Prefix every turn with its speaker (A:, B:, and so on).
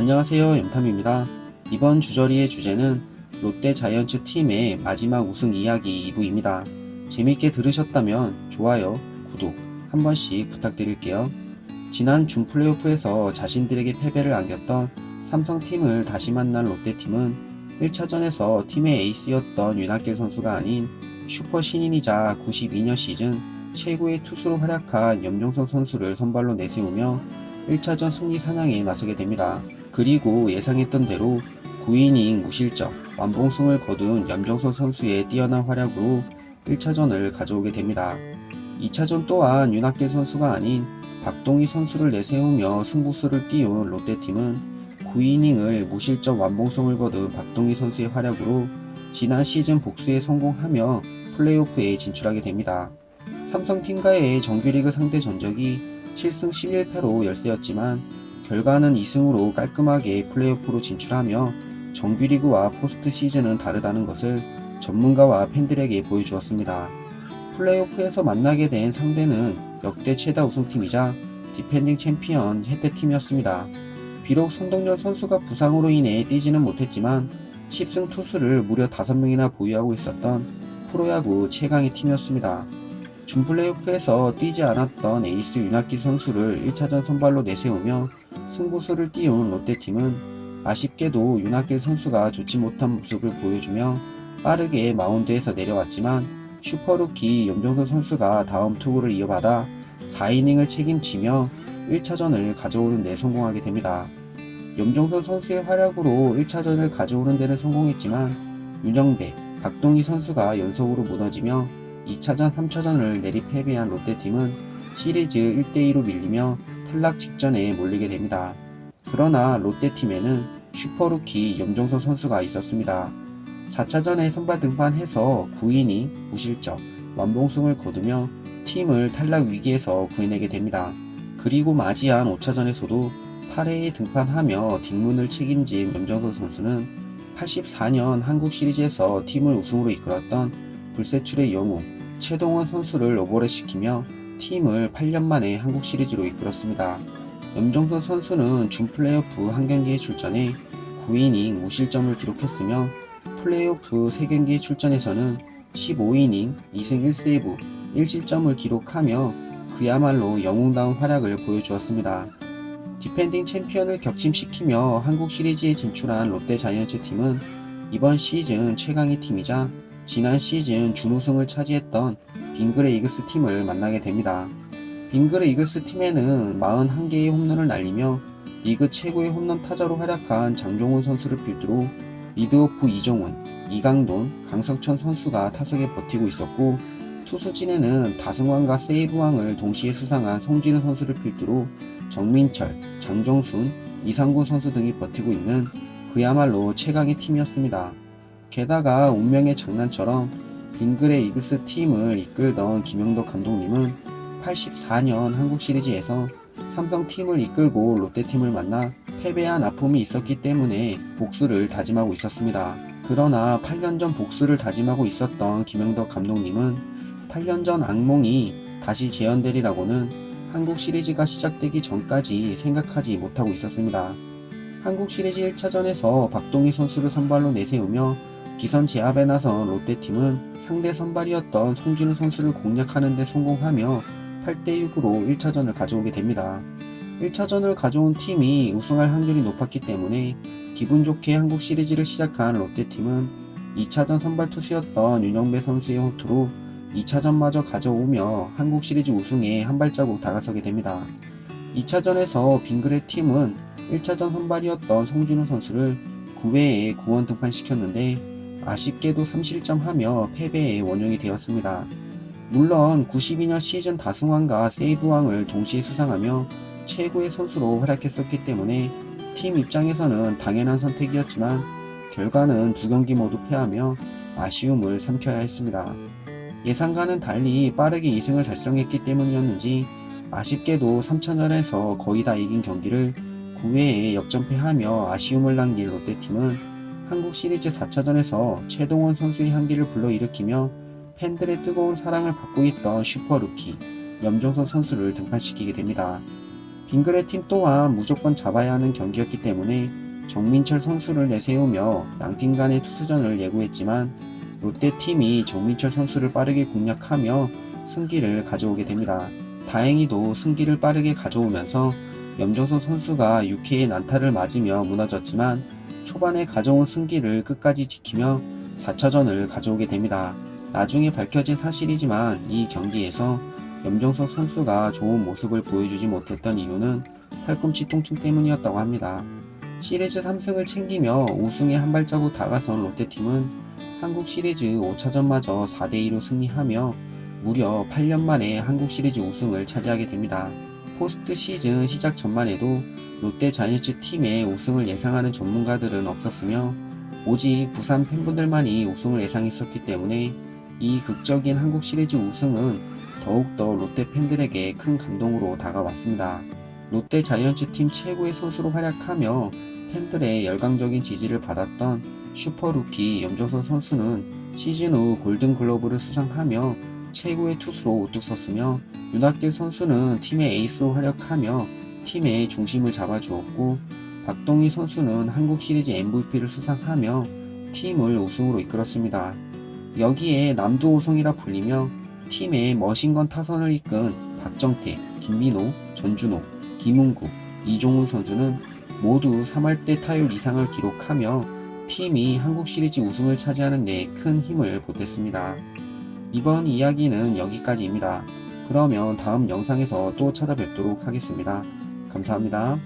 A: 안녕하세요 염탐입니다. 이번 주저리의 주제는 롯데 자이언츠 팀의 마지막 우승 이야기 2부입니다. 재밌게 들으셨다면 좋아요, 구독 한 번씩 부탁드릴게요. 지난 준 플레이오프에서 자신들에게 패배를 안겼던 삼성팀을 다시 만난 롯데팀은 1차전에서 팀의 에이스였던 윤학길 선수가 아닌 슈퍼 신인이자 92년 시즌 최고의 투수로 활약한 염정석 선수를 선발로 내세우며 1차전 승리 사냥에 나서게 됩니다. 그리고 예상했던 대로 9이닝 무실점, 완봉승을 거둔 염정석 선수의 뛰어난 활약으로 1차전을 가져오게 됩니다. 2차전 또한 윤학길 선수가 아닌 박동희 선수를 내세우며 승부수를 띄운 롯데팀은 9이닝을 무실점 완봉승을 거둔 박동희 선수의 활약으로 지난 시즌 복수에 성공하며 플레이오프에 진출하게 됩니다. 삼성팀과의 정규리그 상대 전적이 7승 11패로 열세였지만 결과는 2승으로 깔끔하게 플레이오프로 진출하며 정규리그와 포스트 시즌은 다르다는 것을 전문가와 팬들에게 보여주었습니다. 플레이오프에서 만나게 된 상대는 역대 최다 우승팀이자 디펜딩 챔피언 해태팀이었습니다. 비록 손동열 선수가 부상으로 인해 뛰지는 못했지만 10승 투수를 무려 5명이나 보유하고 있었던 프로야구 최강의 팀이었습니다. 준 플레이오프에서 뛰지 않았던 에이스 윤학기 선수를 1차전 선발로 내세우며 승부수를 띄운 롯데팀은 아쉽게도 윤학길 선수가 좋지 못한 모습을 보여주며 빠르게 마운드에서 내려왔지만 슈퍼루키 염정선 선수가 다음 투구를 이어받아 4이닝을 책임지며 1차전을 가져오는 데 성공하게 됩니다. 염정선 선수의 활약으로 1차전을 가져오는 데는 성공했지만 윤영배, 박동희 선수가 연속으로 무너지며 2차전, 3차전을 내리 패배한 롯데팀은 시리즈 1대2로 밀리며 탈락 직전에 몰리게 됩니다. 그러나 롯데팀에는 슈퍼루키 염정선 선수가 있었습니다. 4차전에 선발 등판해서 9이닝 무실점, 완봉승을 거두며 팀을 탈락 위기에서 구해내게 됩니다. 그리고 맞이한 5차전에서도 8회에 등판하며 뒷문을 책임진 염정선 선수는 84년 한국 시리즈에서 팀을 우승으로 이끌었던 불세출의 영웅 최동원 선수를 오버렛시키며 팀을 8년 만에 한국 시리즈로 이끌었습니다. 염정선 선수는 준 플레이오프 한 경기에 출전해 9이닝 무실점을 기록했으며 플레이오프 3경기에 출전해서는 15이닝 2승 1세이브 1실점을 기록하며 그야말로 영웅다운 활약을 보여주었습니다. 디펜딩 챔피언을 격침시키며 한국 시리즈에 진출한 롯데 자이언츠 팀은 이번 시즌 최강의 팀이자 지난 시즌 준우승을 차지했던 빙그레 이글스 팀을 만나게 됩니다. 빙그레 이글스 팀에는 41개의 홈런을 날리며 리그 최고의 홈런 타자로 활약한 장종훈 선수를 필두로 리드오프 이종훈, 이강돈, 강석천 선수가 타석에 버티고 있었고 투수진에는 다승왕과 세이브왕을 동시에 수상한 송진우 선수를 필두로 정민철, 장종순, 이상군 선수 등이 버티고 있는 그야말로 최강의 팀이었습니다. 게다가 운명의 장난처럼 빙그레 이글스 팀을 이끌던 김영덕 감독님은 84년 한국 시리즈에서 삼성 팀을 이끌고 롯데 팀을 만나 패배한 아픔이 있었기 때문에 복수를 다짐하고 있었습니다. 그러나 8년 전 복수를 다짐하고 있었던 김영덕 감독님은 8년 전 악몽이 다시 재현되리라고는 한국 시리즈가 시작되기 전까지 생각하지 못하고 있었습니다. 한국 시리즈 1차전에서 박동희 선수를 선발로 내세우며 기선 제압에 나선 롯데팀은 상대 선발이었던 송진우 선수를 공략하는 데 성공하며 8대6으로 1차전을 가져오게 됩니다. 1차전을 가져온 팀이 우승할 확률이 높았기 때문에 기분 좋게 한국 시리즈를 시작한 롯데팀은 2차전 선발 투수였던 윤영배 선수의 호투로 2차전마저 가져오며 한국 시리즈 우승에 한 발자국 다가서게 됩니다. 2차전에서 빙그레 팀은 1차전 선발이었던 송진우 선수를 9회에 구원 등판시켰는데 아쉽게도 3실점하며 패배의 원흉이 되었습니다. 물론 92년 시즌 다승왕과 세이브왕을 동시에 수상하며 최고의 선수로 활약했었기 때문에 팀 입장에서는 당연한 선택이었지만 결과는 두 경기 모두 패하며 아쉬움을 삼켜야 했습니다. 예상과는 달리 빠르게 2승을 달성했기 때문이었는지 아쉽게도 3차전에서 거의 다 이긴 경기를 9회에 역전패하며 아쉬움을 남긴 롯데팀은 한국 시리즈 4차전에서 최동원 선수의 향기를 불러일으키며 팬들의 뜨거운 사랑을 받고 있던 슈퍼루키 염정선 선수를 등판시키게 됩니다. 빙그레 팀 또한 무조건 잡아야 하는 경기였기 때문에 정민철 선수를 내세우며 양팀 간의 투수전을 예고했지만 롯데 팀이 정민철 선수를 빠르게 공략하며 승기를 가져오게 됩니다. 다행히도 승기를 빠르게 가져오면서 염정소 선수가 6회의 난타를 맞으며 무너졌지만 초반에 가져온 승기를 끝까지 지키며 4차전을 가져오게 됩니다. 나중에 밝혀진 사실이지만 이 경기에서 염정석 선수가 좋은 모습을 보여주지 못했던 이유는 팔꿈치 통증 때문이었다고 합니다. 시리즈 3승을 챙기며 우승에 한 발자국 다가선 롯데팀은 한국 시리즈 5차전마저 4대2로 승리하며 무려 8년 만에 한국 시리즈 우승을 차지하게 됩니다. 포스트 시즌 시작 전만 해도 롯데 자이언츠 팀의 우승을 예상하는 전문가들은 없었으며 오직 부산 팬분들만이 우승을 예상했었기 때문에 이 극적인 한국 시리즈 우승은 더욱더 롯데 팬들에게 큰 감동으로 다가왔습니다. 롯데 자이언츠 팀 최고의 선수로 활약하며 팬들의 열광적인 지지를 받았던 슈퍼루키 염정선 선수는 시즌 후 골든글러브를 수상하며 최고의 투수로 우뚝 섰으며 윤학길 선수는 팀의 에이스로 활약하며 팀의 중심을 잡아주었고 박동희 선수는 한국 시리즈 MVP를 수상하며 팀을 우승으로 이끌었습니다. 여기에 남두오성이라 불리며 팀의 머신건 타선을 이끈 박정태, 김민호, 전준호, 김웅구, 이종훈 선수는 모두 3할대 타율 이상을 기록하며 팀이 한국 시리즈 우승을 차지하는 데 큰 힘을 보탰습니다. 이번 이야기는 여기까지입니다. 그러면 다음 영상에서 또 찾아뵙도록 하겠습니다. 감사합니다.